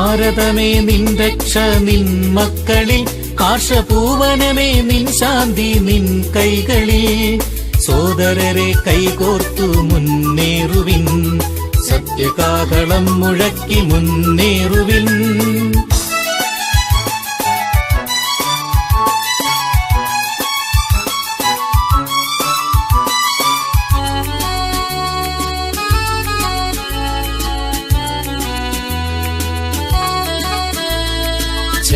ഭാരതമേ നിൻ രക്ഷ നിൻ മക്കളിൽ. കാർഷപൂവനമേ നിൻ ശാന്തി നിൻ കൈകളിൽ. സോദരരെ കൈകോർത്തു മുന്നേറുവിൻ. സത്യകാകളം മുഴക്കി മുന്നേറുവിൻ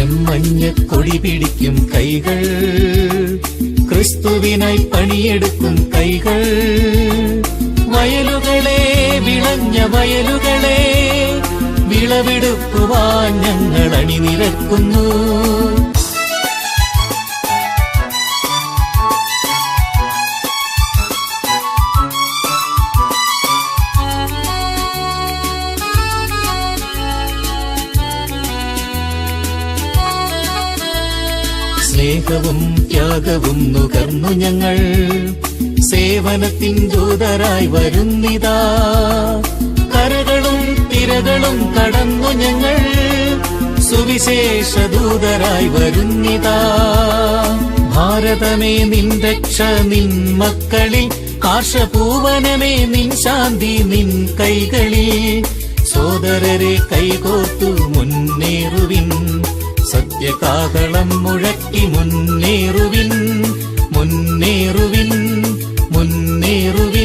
ചെമ്മഞ്ഞ കൊടി പിടിക്കും കൈകൾ. ക്രിസ്തുവിനായി പണിയെടുക്കും കൈകൾ. വയലുകളെ വിളഞ്ഞ വയലുകളെ വിളവെടുക്കുവാൻ ഞങ്ങൾ അണിനിരക്കുന്നു. സ്നേഹവും ത്യാഗവും നുകർന്നു ഞങ്ങൾ. സേവനത്തിൻ ദൂതരായി വരുന്നിതാ. കരകളും തിരകളും കടന്നു ഞങ്ങൾ. സുവിശേഷ ദൂതരായി വരുന്നിതാ. ഭാരതമേ നിൻ രക്ഷ നിൻ മക്കളിൽ കാർഷപൂവനമേ നിൻ ശാന്തി നിൻ കൈകളിൽ സോദരരെ കൈകോർത്തു മുന്നേറുവിൻ. സത്യകാകളം മുഴക്കി മുന്നേറുവിൻ മുന്നേറുവിൻ മുന്നേറുവിൻ.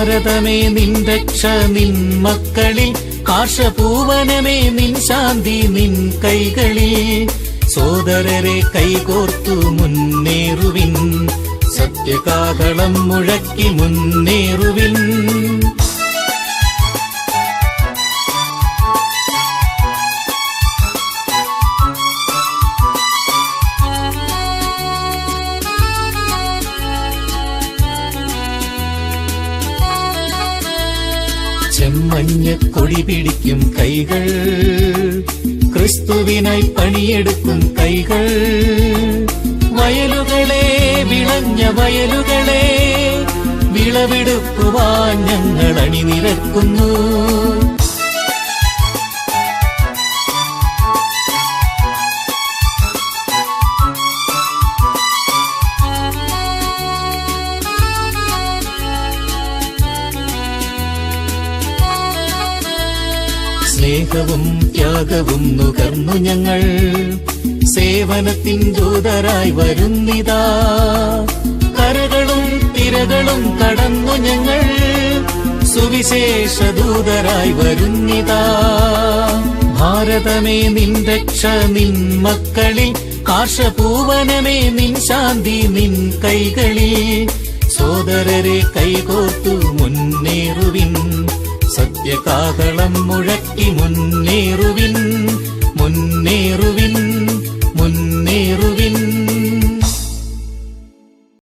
ഭാരതമേ നിൻ രക്ഷ നിൻ മക്കളിൽ. കാർഷപൂവനമേ നിൻ ശാന്തി നിൻ കൈകളിൽ. സോദരരെ കൈകോർത്തു മുന്നേറുവിൻ. സത്യകാകളം മുഴക്കി മുന്നേറുവിൻ. ചെമ്മഞ്ഞ കൊടി പിടിക്കും കൈകൾ. ക്രിസ്തുവിനായി പണിയെടുക്കും കൈകൾ. വയലുകളെ വിളഞ്ഞ വയലുകളെ വിളവെടുക്കുവാൻ ഞങ്ങൾ അണിനിരക്കുന്നു. സ്നേഹവും ത്യാഗവും നുകർന്നു ഞങ്ങൾ. സേവനത്തിൻ ദൂതരായി വരുന്നിതാ. കരകളും തിരകളും കടന്നു ഞങ്ങൾ. സുവിശേഷ ദൂതരായി വരുന്നിതാ. ഭാരതമേ നിൻ രക്ഷ നിൻ മക്കളിൽ. കാർഷപൂവനമേ നിൻ ശാന്തി നിൻ കൈകളിൽ. സോദരരെ കൈകോർത്തു മുന്നേറുവിൻ. സത്യകാകളം മുഴക്കി മുന്നേറുവിൻ